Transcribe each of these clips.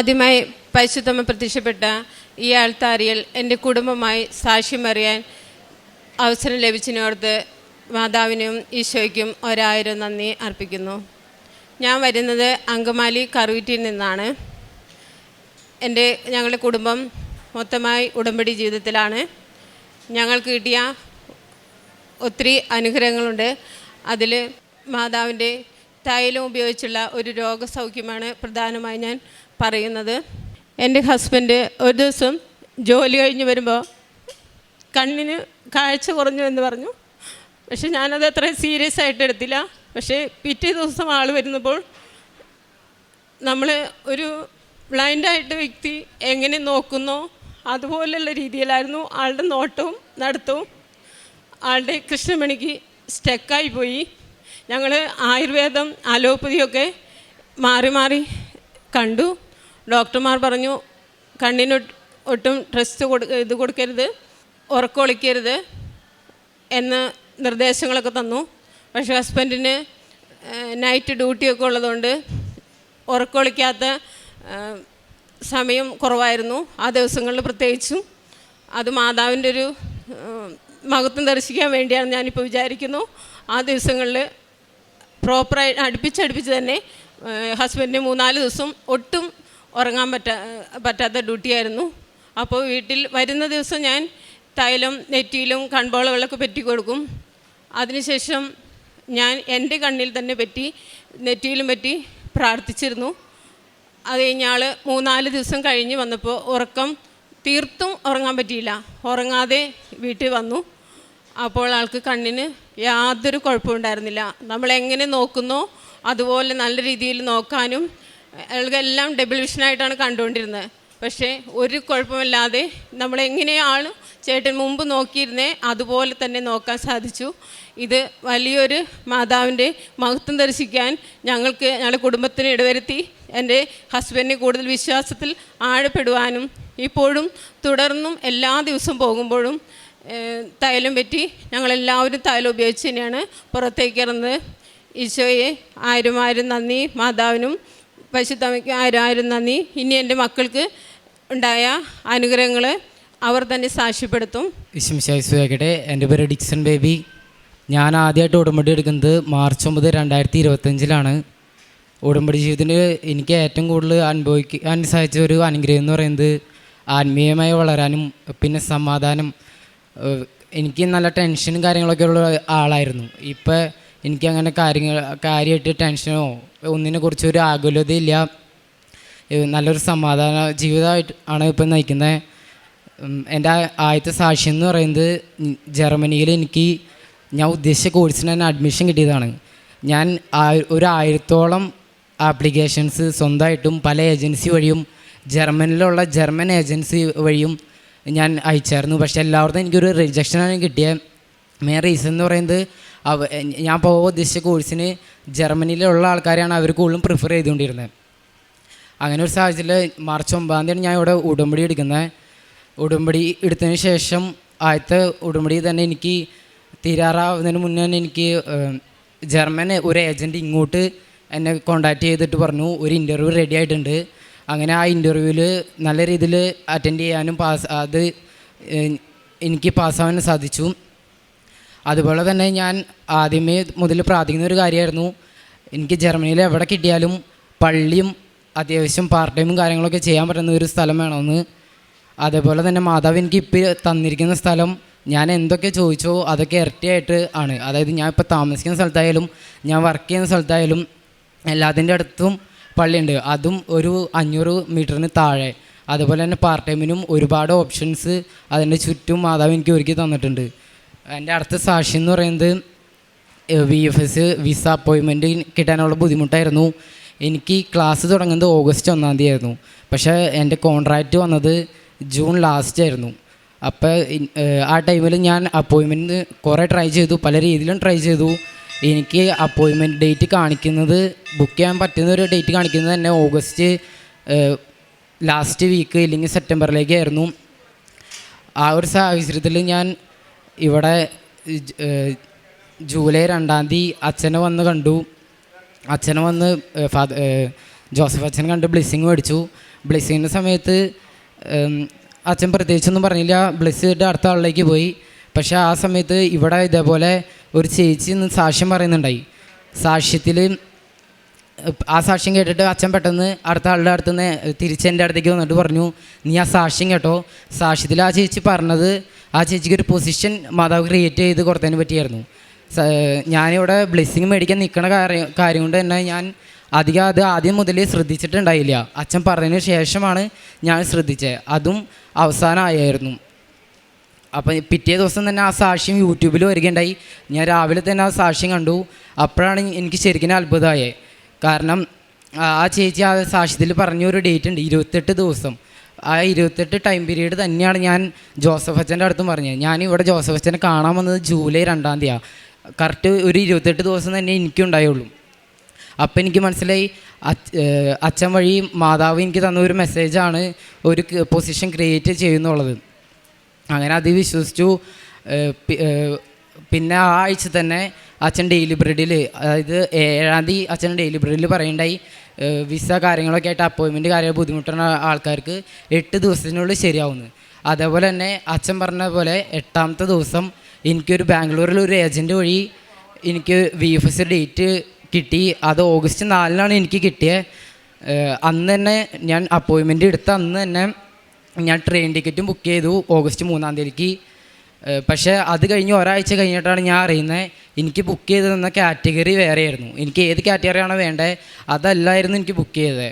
ആദ്യമായി പരിശുദ്ധമ പ്രത്യക്ഷപ്പെട്ട ഈ ആൾത്താരിയിൽ എന്റെ കുടുംബമായി സാക്ഷ്യം അറിയാൻ അവസരം ലഭിച്ചതിനോർത്ത് മാതാവിനും ഈശോയ്ക്കും ഒരായിരം നന്ദി അർപ്പിക്കുന്നു. ഞാൻ വരുന്നത് അങ്കമാലി കറുവിറ്റിയിൽ നിന്നാണ്. എന്റെ ഞങ്ങളുടെ കുടുംബം മൊത്തമായി ഉടമ്പടി ജീവിതത്തിലാണ്. ഞങ്ങൾക്ക് കിട്ടിയ ഒത്തിരി അനുഗ്രഹങ്ങളുണ്ട്. അതിൽ മാതാവിന്റെ തൈലം ഉപയോഗിച്ചുള്ള ഒരു രോഗസൗഖ്യമാണ് പ്രധാനമായി ഞാൻ പറയുന്നത് എന്റെ ഹസ്ബൻഡ് ഒരു ദിവസം ജോലി കഴിഞ്ഞ് വരുമ്പോൾ കണ്ണിന് കാഴ്ച കുറഞ്ഞു എന്ന് പറഞ്ഞു. പക്ഷെ ഞാനത് അത്ര സീരിയസ് ആയിട്ട് എടുത്തില്ല. പക്ഷേ പിറ്റേ ദിവസം ആൾ വരുന്നപ്പോൾ നമ്മൾ ഒരു ബ്ലൈൻഡായിട്ട് വ്യക്തി എങ്ങനെ നോക്കുന്നോ അതുപോലെയുള്ള രീതിയിലായിരുന്നു ആളുടെ നോട്ടവും നടത്തവും. ആളുടെ കൃഷ്ണമണിക്ക് സ്റ്റക്കായി പോയി. ഞങ്ങൾ ആയുർവേദം അലോപ്പതിയൊക്കെ മാറി മാറി കണ്ടു. ഡോക്ടർമാർ പറഞ്ഞു കണ്ണിന് ഒട്ടും ട്രസ്റ്റ് കൊടു ഇത് കൊടുക്കരുത് ഉറക്കൊളിക്കരുത് എന്ന് നിർദ്ദേശങ്ങളൊക്കെ തന്നു. പക്ഷേ ഹസ്ബൻഡിന് നൈറ്റ് ഡ്യൂട്ടിയൊക്കെ ഉള്ളതുകൊണ്ട് ഉറക്കൊളിക്കാത്ത സമയം കുറവായിരുന്നു. ആ ദിവസങ്ങളിൽ പ്രത്യേകിച്ചും അത് മാതാവിന്റെ ഒരു മഹത്വം ദർശിക്കാൻ വേണ്ടിയാണ് ഞാനിപ്പോൾ വിചാരിക്കുന്നു. ആ ദിവസങ്ങളിൽ പ്രോപ്പറായി അടുപ്പിച്ചടുപ്പിച്ച് തന്നെ ഹസ്ബൻഡിന് മൂന്നാൽ ദിവസം ഒട്ടും ഉറങ്ങാൻ പറ്റാ പറ്റാത്ത ഡ്യൂട്ടിയായിരുന്നു. അപ്പോൾ വീട്ടിൽ വരുന്ന ദിവസം ഞാൻ തൈലം നെറ്റിയിലും കൺപോളകളൊക്കെ പറ്റി കൊടുക്കും. അതിനുശേഷം ഞാൻ എന്റെ കണ്ണിൽ തന്നെ പറ്റി നെറ്റിയിലും പറ്റി പ്രാർത്ഥിച്ചിരുന്നു. അത് കഴിഞ്ഞ ആൾ മൂന്നാൽ ദിവസം കഴിഞ്ഞ് വന്നപ്പോൾ ഉറക്കം തീർത്തും ഉറങ്ങാൻ പറ്റിയില്ല. ഉറങ്ങാതെ വീട്ടിൽ വന്നു. അപ്പോൾ ആൾക്ക് കണ്ണിന് യാതൊരു കുഴപ്പമുണ്ടായിരുന്നില്ല. നമ്മളെങ്ങനെ നോക്കുന്നോ അതുപോലെ നല്ല രീതിയിൽ നോക്കാനും അയാൾക്കെല്ലാം ഡബിൾ വിഷനായിട്ടാണ് കണ്ടുകൊണ്ടിരുന്നത്. പക്ഷേ ഒരു കുഴപ്പമില്ലാതെ നമ്മളെങ്ങനെയാണ് ചേട്ടൻ മുമ്പ് നോക്കിയിരുന്നേ അതുപോലെ തന്നെ നോക്കാൻ സാധിച്ചു. ഇത് വലിയൊരു മാതാവിന്റെ മഹത്വം ദർശിക്കാൻ ഞങ്ങൾക്ക് ഞങ്ങളുടെ കുടുംബത്തിന് ഇടവരുത്തി എന്റെ ഹസ്ബൻഡിനെ കൂടുതൽ വിശ്വാസത്തിൽ ആഴപ്പെടുവാനും ഇപ്പോഴും തുടർന്നും എല്ലാ ദിവസവും പോകുമ്പോഴും തൈലം പറ്റി ഞങ്ങളെല്ലാവരും തൈലം ഉപയോഗിച്ച് തന്നെയാണ് പുറത്തേക്ക് ഇറങ്ങുന്നത്. ഈശോയെ ആയിരം ആയിരം നന്ദി മാതാവിനും. പശുത്തമ്മയ്ക്ക് ആരായിരം നന്ദി ഇനി എന്റെ മക്കൾക്ക് ഉണ്ടായ അനുഗ്രഹങ്ങൾ അവർ തന്നെ സാക്ഷ്യപ്പെടുത്തും. വിശംശായിസുവാക്കട്ടെ എന്റെ പേര് ഡിക്സൺ ബേബി. ഞാൻ ആദ്യമായിട്ട് ഉടമ്പടി എടുക്കുന്നത് മാർച്ച് ഒമ്പത് രണ്ടായിരത്തി ഇരുപത്തഞ്ചിലാണ് ഉടമ്പടി ജീവിതത്തിൽ എനിക്ക് ഏറ്റവും കൂടുതൽ അനുഭവിക്കാൻ സാധിച്ച ഒരു അനുഗ്രഹം എന്ന് പറയുന്നത് ആത്മീയമായി വളരാനും പിന്നെ സമാധാനം എനിക്ക് നല്ല ടെൻഷനും കാര്യങ്ങളൊക്കെ ഉള്ള ആളായിരുന്നു. ഇപ്പം എനിക്ക് അങ്ങനെ കാര്യങ്ങൾ കാര്യമായിട്ട് ടെൻഷനോ ഒന്നിനെക്കുറിച്ച് ഒരു ആകുലതയില്ല നല്ലൊരു സമാധാന ജീവിതമായിട്ട് ആണ് ഇപ്പം നയിക്കുന്നത്. എന്റെ ആദ്യത്തെ സാക്ഷ്യം എന്ന് പറയുന്നത് ജർമ്മനിയിൽ എനിക്ക് ഞാൻ ഉദ്ദേശിച്ച കോഴ്സിന് തന്നെ അഡ്മിഷൻ കിട്ടിയതാണ്. ഞാൻ ഒരു ആയിരത്തോളം ആപ്ലിക്കേഷൻസ് സ്വന്തമായിട്ടും പല ഏജൻസി വഴിയും ജർമ്മനിയിലുള്ള ജർമ്മൻ ഏജൻസി വഴിയും ഞാൻ അയച്ചായിരുന്നു. പക്ഷേ എല്ലാവർക്കും എനിക്കൊരു റിജക്ഷനാണ് കിട്ടിയത്. മെയിൻ റീസൺ എന്ന് പറയുന്നത് അവ ഞാൻ പോകാൻ ഉദ്ദേശിച്ച കോഴ്സിന് ജർമ്മനിയിലുള്ള ആൾക്കാരെയാണ് അവർ കൂടുതലും പ്രിഫർ ചെയ്തുകൊണ്ടിരുന്നത് അങ്ങനെ ഒരു സാഹചര്യത്തിൽ മാർച്ച് ഒമ്പതാം തീയതി ഞാൻ ഇവിടെ ഉടമ്പടി എടുക്കുന്നത്. ഉടമ്പടി എടുത്തതിന് ശേഷം ആദ്യത്തെ ഉടമ്പടി തന്നെ എനിക്ക് തീരാറാവുന്നതിന് മുന്നേ തന്നെ എനിക്ക് ജർമ്മൻ ഒരു ഏജന്റ് ഇങ്ങോട്ട് എന്നെ കോണ്ടാക്ട് ചെയ്തിട്ട് പറഞ്ഞു ഒരു ഇന്റർവ്യൂ റെഡി ആയിട്ടുണ്ട്. അങ്ങനെ ആ ഇന്റർവ്യൂവിൽ നല്ല രീതിയിൽ അറ്റൻഡ് ചെയ്യാനും പാസ് അത് എനിക്ക് പാസ്സാവാനും സാധിച്ചു. അതുപോലെ തന്നെ ഞാൻ ആദ്യമേ മുതൽ പ്രാർത്ഥിക്കുന്ന ഒരു കാര്യമായിരുന്നു. എനിക്ക് ജർമ്മനിയിൽ എവിടെ കിട്ടിയാലും പള്ളിയും അത്യാവശ്യം പാർട്ട് ടൈമും കാര്യങ്ങളൊക്കെ ചെയ്യാൻ പറ്റുന്ന ഒരു സ്ഥലം വേണമെന്ന്. അതേപോലെ തന്നെ മാതാവ് എനിക്ക് ഇപ്പോൾ തന്നിരിക്കുന്ന സ്ഥലം ഞാൻ എന്തൊക്കെ ചോദിച്ചോ അതൊക്കെ ഇരട്ടിയായിട്ട് ആണ്. അതായത് ഞാൻ ഇപ്പോൾ താമസിക്കുന്ന സ്ഥലത്തായാലും ഞാൻ വർക്ക് ചെയ്യുന്ന സ്ഥലത്തായാലും എല്ലാത്തിന്റെ അടുത്തും പള്ളിയുണ്ട്. അതും ഒരു അഞ്ഞൂറ് മീറ്ററിന് താഴെ. അതുപോലെ തന്നെ പാർട്ട് ടൈമിനും ഒരുപാട് ഓപ്ഷൻസ് അതിന്റെ ചുറ്റും മാതാവ് എനിക്ക് ഒരുക്കി തന്നിട്ടുണ്ട്. എന്റെ അടുത്ത സാക്ഷി എന്ന് പറയുന്നത് വി എഫ് എസ് വിസ അപ്പോയിൻമെന്റ് കിട്ടാനുള്ള ബുദ്ധിമുട്ടായിരുന്നു. എനിക്ക് ക്ലാസ് തുടങ്ങുന്നത് ഓഗസ്റ്റ് ഒന്നാം തീയതി ആയിരുന്നു പക്ഷേ എന്റെ കോൺട്രാക്റ്റ് വന്നത് ജൂൺ ലാസ്റ്റ് ആയിരുന്നു. അപ്പോൾ ആ ടൈമിൽ ഞാൻ അപ്പോയിൻമെന്റ് കുറേ ട്രൈ ചെയ്തു പല രീതിയിലും ട്രൈ ചെയ്തു. എനിക്ക് അപ്പോയിൻമെന്റ് ഡേറ്റ് കാണിക്കുന്നത് ബുക്ക് ചെയ്യാൻ പറ്റുന്ന ഒരു ഡേറ്റ് കാണിക്കുന്നത് തന്നെ ഓഗസ്റ്റ് ലാസ്റ്റ് വീക്ക് ഇല്ലെങ്കിൽ സെപ്റ്റംബറിലേക്കായിരുന്നു ആ ഒരു സാഹചര്യത്തിൽ ഞാൻ ഇവിടെ ജൂലൈ രണ്ടാം തീയതി അച്ഛനെ വന്ന് കണ്ടു. അച്ഛനെ വന്ന് ഫാദർ ഫാദ ജോസഫ് അച്ഛൻ കണ്ട് ബ്ലെസ്സിങ് മേടിച്ചു. ബ്ലെസ്സിങ്ങിന്റെ സമയത്ത് അച്ഛൻ പ്രത്യേകിച്ചൊന്നും പറഞ്ഞില്ല. ബ്ലെസ് ചെയ്തിട്ട് അടുത്ത ആളിലേക്ക് പോയി. പക്ഷെ ആ സമയത്ത് ഇവിടെ ഇതേപോലെ ഒരു ചേച്ചി സാക്ഷ്യം പറയുന്നുണ്ടായി. സാക്ഷ്യത്തിൽ ആ സാക്ഷ്യം കേട്ടിട്ട് അച്ഛൻ പെട്ടെന്ന് അടുത്ത ആളുടെ അടുത്ത് നിന്ന് തിരിച്ച് എന്റെ അടുത്തേക്ക് വന്നിട്ട് പറഞ്ഞു നീ ആ സാക്ഷ്യം കേട്ടോ. സാക്ഷ്യത്തിൽ ആ ചേച്ചി പറഞ്ഞത് ആ ചേച്ചിക്ക് ഒരു പൊസിഷൻ മാതാവ് ക്രിയേറ്റ് ചെയ്ത് കൊടുത്തതിനെ പറ്റിയായിരുന്നു. ഞാനിവിടെ ബ്ലെസ്സിങ് മേടിക്കാൻ നിൽക്കുന്ന കാര്യം കാര്യം കൊണ്ട് തന്നെ ഞാൻ അധികം അത് ആദ്യം മുതലേ ശ്രദ്ധിച്ചിട്ടുണ്ടായില്ല. അച്ഛൻ പറഞ്ഞതിന് ശേഷമാണ് ഞാൻ ശ്രദ്ധിച്ചത്. അതും അവസാനമായിരുന്നു അപ്പം പിറ്റേ ദിവസം തന്നെ ആ സാക്ഷ്യം യൂട്യൂബിൽ വരികയുണ്ടായി. ഞാൻ രാവിലെ തന്നെ ആ സാക്ഷ്യം കണ്ടു. അപ്പോഴാണ് എനിക്ക് ശരിക്കും അത്ഭുതമായത്. കാരണം ആ- ചേച്ചി ആ സാക്ഷ്യത്തിൽ പറഞ്ഞൊരു ഡേറ്റ് ഉണ്ട് ഇരുപത്തെട്ട് ദിവസം. ആ ഇരുപത്തെട്ട് ടൈം പീരീഡ് തന്നെയാണ് ഞാൻ ജോസഫ് അച്ഛന്റെ അടുത്തും പറഞ്ഞത്. ഞാൻ ഇവിടെ ജോസഫ് അച്ഛനെ കാണാൻ വന്നത് ജൂലൈ രണ്ടാം തീയതിയാണ് കറക്റ്റ് ഒരു ഇരുപത്തെട്ട് ദിവസം തന്നെ എനിക്കുണ്ടായുള്ളൂ. അപ്പം എനിക്ക് മനസ്സിലായി അച്ഛൻ വഴി മാതാവ് എനിക്ക് തന്ന ഒരു മെസ്സേജാണ് ഒരു പൊസിഷൻ ക്രിയേറ്റ് ചെയ്യുന്നുള്ളത്. അങ്ങനെ അത് വിശ്വസിച്ചു. പിന്നെ ആ ആഴ്ച തന്നെ അച്ഛൻ ഡെയിലി ബ്രെഡിൽ അതായത് ഏഴാം തീയതി അച്ഛൻ ഡെയിലി ബ്രെഡിൽ പറയുണ്ടായി. വിസ കാര്യങ്ങളൊക്കെ ആയിട്ട് അപ്പോയിൻമെന്റ് കാര്യങ്ങൾ ബുദ്ധിമുട്ടുന്ന ആൾക്കാർക്ക് എട്ട് ദിവസത്തിനുള്ളിൽ ശരിയാവുന്നു. അതേപോലെ തന്നെ അച്ഛൻ പറഞ്ഞ പോലെ എട്ടാമത്തെ ദിവസം എനിക്കൊരു ബാംഗ്ലൂരിൽ ഒരു ഏജന്റ് വഴി എനിക്ക് വി എഫ് എസ് ഡേറ്റ് കിട്ടി. അത് ഓഗസ്റ്റ് നാലിനാണ് എനിക്ക് കിട്ടിയത് അന്ന് തന്നെ ഞാൻ അപ്പോയിൻമെന്റ് എടുത്ത അന്ന് തന്നെ ഞാൻ ട്രെയിൻ ടിക്കറ്റും ബുക്ക് ചെയ്തു. ഓഗസ്റ്റ് മൂന്നാം തീയതിക്ക്. പക്ഷേ അത് കഴിഞ്ഞ് ഒരാഴ്ച കഴിഞ്ഞിട്ടാണ് ഞാൻ അറിയുന്നത്. എനിക്ക് ബുക്ക് ചെയ്ത് തന്ന കാറ്റഗറി വേറെയായിരുന്നു. എനിക്ക് ഏത് കാറ്റഗറിയാണോ വേണ്ടത് അതല്ലായിരുന്നു എനിക്ക് ബുക്ക് ചെയ്തത്.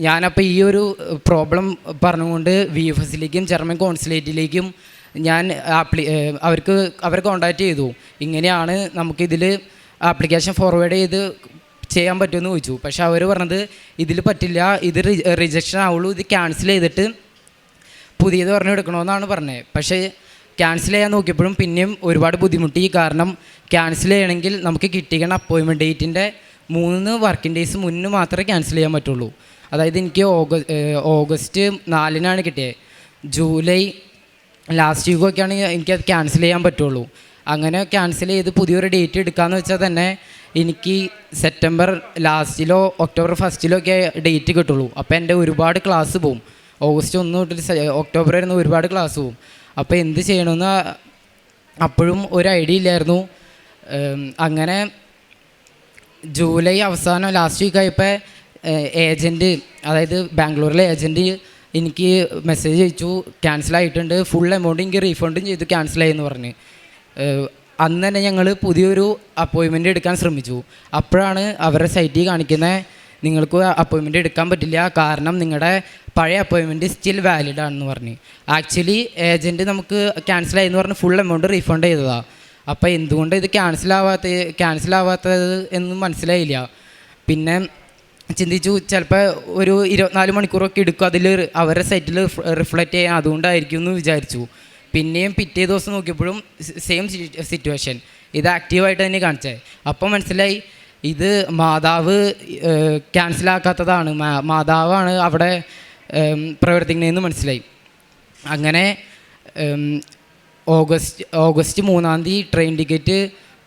ഞാനപ്പോൾ ഈ ഒരു പ്രോബ്ലം പറഞ്ഞുകൊണ്ട് വി എഫ് എസിലേക്കും ജർമ്മൻ കോൺസുലേറ്റിലേക്കും ഞാൻ ആപ്ലി അവർക്ക് അവരെ കോണ്ടാക്ട് ചെയ്തു. ഇങ്ങനെയാണ് നമുക്കിതിൽ ആപ്ലിക്കേഷൻ ഫോർവേഡ് ചെയ്ത് ചെയ്യാൻ പറ്റുമെന്ന് ചോദിച്ചു. പക്ഷേ അവർ പറഞ്ഞത് ഇതിൽ പറ്റില്ല ഇത് റിജക്ഷൻ ആവുള്ളൂ ഇത് ക്യാൻസൽ ചെയ്തിട്ട് പുതിയത് പറഞ്ഞു എടുക്കണമെന്നാണ് പറഞ്ഞത്. പക്ഷേ ക്യാൻസൽ ചെയ്യാൻ നോക്കിയപ്പോഴും പിന്നെയും ഒരുപാട് ബുദ്ധിമുട്ടി. കാരണം ക്യാൻസൽ ചെയ്യണമെങ്കിൽ നമുക്ക് കിട്ടിക്കണ അപ്പോയിൻമെന്റ് ഡേറ്റിന്റെ മൂന്ന് വർക്കിംഗ് ഡേയ്സ് മുന്നേ മാത്രമേ ക്യാൻസൽ ചെയ്യാൻ പറ്റുള്ളൂ. അതായത് എനിക്ക് ഓഗസ്റ്റ് ഓഗസ്റ്റ് നാലിനാണ് കിട്ടിയത്. ജൂലൈ ലാസ്റ്റ് വീക്കൊക്കെയാണ് എനിക്കത് ക്യാൻസൽ ചെയ്യാൻ പറ്റുള്ളൂ. അങ്ങനെ ക്യാൻസൽ ചെയ്ത് പുതിയൊരു ഡേറ്റ് എടുക്കാമെന്ന് വെച്ചാൽ തന്നെ എനിക്ക് സെപ്റ്റംബർ ലാസ്റ്റിലോ ഒക്ടോബർ ഫസ്റ്റിലോ ഒക്കെ ഡേറ്റ് കിട്ടുള്ളൂ. അപ്പോൾ എന്റെ ഒരുപാട് ക്ലാസ് പോവും ഓഗസ്റ്റ് ഒന്ന് തൊട്ട് ഒക്ടോബർ വരുന്ന ഒരുപാട് ക്ലാസ് പോവും. അപ്പോൾ എന്ത് ചെയ്യണമെന്ന് അപ്പോഴും ഒരു ഐഡിയ ഇല്ലായിരുന്നു. അങ്ങനെ ജൂലൈ അവസാനം ലാസ്റ്റ് വീക്ക് ആയപ്പോൾ ഏജന്റ് അതായത് ബാംഗ്ലൂരിലെ ഏജന്റ് എനിക്ക് മെസ്സേജ് അയച്ചു. ക്യാൻസൽ ആയിട്ടുണ്ട്. ഫുൾ എമൗണ്ട് എനിക്ക് റീഫണ്ടും ചെയ്തു. ക്യാൻസലായി എന്ന് പറഞ്ഞ്. അന്ന് തന്നെ ഞങ്ങൾ പുതിയൊരു അപ്പോയിൻമെന്റ് എടുക്കാൻ ശ്രമിച്ചു. അപ്പോഴാണ് അവരുടെ സൈറ്റിൽ കാണിക്കുന്നത് നിങ്ങൾക്ക് അപ്പോയിൻമെന്റ് എടുക്കാൻ പറ്റില്ല. കാരണം നിങ്ങളുടെ പഴയ അപ്പോയിൻമെന്റ് സ്റ്റിൽ വാലിഡ് ആണെന്ന് പറഞ്ഞ്. ആക്ച്വലി ഏജന്റ് നമുക്ക് ക്യാൻസൽ ആയി എന്ന് പറഞ്ഞ് ഫുൾ എമൗണ്ട് റീഫണ്ട് ചെയ്തതാണ് അപ്പോൾ എന്തുകൊണ്ട് ഇത് ക്യാൻസൽ ആവാത്ത ക്യാൻസൽ ആവാത്തത് എന്ന് മനസ്സിലായില്ല. പിന്നെ ചിന്തിച്ചു ചിലപ്പോൾ ഒരു ഇരുപത്തിനാല് മണിക്കൂറൊക്കെ എടുക്കും അതിൽ അവരുടെ സൈറ്റിൽ റിഫ്ലക്റ്റ് ചെയ്യാൻ. അതുകൊണ്ടായിരിക്കും എന്ന് വിചാരിച്ചു. പിന്നെയും പിറ്റേ ദിവസം നോക്കിയപ്പോഴും സെയിം സിറ്റുവേഷൻ ഇത് ആക്റ്റീവായിട്ട് തന്നെ കാണിച്ചത് അപ്പോൾ മനസ്സിലായി ഇത് മാതാവ് ക്യാൻസലാക്കാത്തതാണ് മാതാവാണ് അവിടെ പ്രവർത്തിക്കുന്നതെന്ന് മനസ്സിലായി. അങ്ങനെ ഓഗസ്റ്റ് ഓഗസ്റ്റ് മൂന്നാം തീയതി ട്രെയിൻ ടിക്കറ്റ്